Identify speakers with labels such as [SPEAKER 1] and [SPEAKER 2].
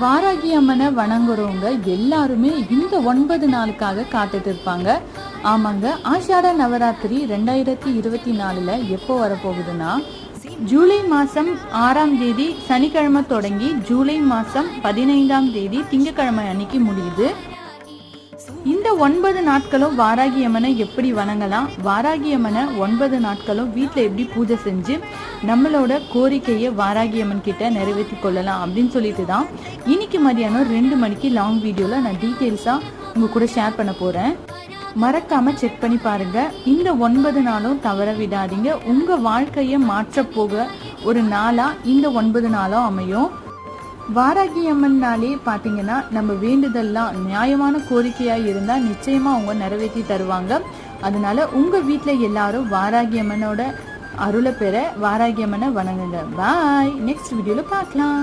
[SPEAKER 1] வாராகி அம்மனை வணங்குறவங்க எல்லாருமே இந்த ஒன்பது நாளுக்காக காத்துட்டு இருப்பாங்க. ஆமாங்க ஆஷாட நவராத்திரி ரெண்டாயிரத்தி இருபத்தி நாலுல எப்போ வரப்போகுதுன்னா ஜூலை மாசம் ஆறாம் தேதி சனிக்கிழமை தொடங்கி ஜூலை மாசம் பதினைந்தாம் தேதி திங்கக்கிழமை அன்னைக்கு முடியுது. ஒன்பது நாட்களும் வாராகி அம்மனை எப்படி வணங்கலாம்? வாராகி அம்மனை ஒன்பது நாட்களும் வீட்டில் எப்படி பூஜை செஞ்சு நம்மளோட கோரிக்கையை வாராகி அம்மன் கிட்ட நிறைவேற்றி கொள்ளலாம் அப்படின்னு சொல்லிட்டு தான் இன்னைக்கு மதியானம் ரெண்டு மணிக்கு லாங் வீடியோவில் நான் டீட்டெயில்ஸாக உங்கள் கூட ஷேர் பண்ண போகிறேன் மறக்காம செக் பண்ணி பாருங்க. இந்த ஒன்பது நாளும் தவற விடாதீங்க. உங்க வாழ்க்கையை மாற்ற போக ஒரு நாளா இந்த ஒன்பது நாளும் அமையும். வாராகி அம்மன்னாலே பார்த்தீங்கன்னா நம்ம வேண்டுதல்லாம் நியாயமான கோரிக்கையாக இருந்தால் நிச்சயமாக அவங்க நிறைவேற்றி தருவாங்க. அதனால உங்கள் வீட்டில் எல்லாரும் வாராகி அம்மனோட அருளை பெற வாராகி அம்மனை வணங்குங்க பாய் நெக்ஸ்ட் வீடியோவில் பார்க்கலாம்.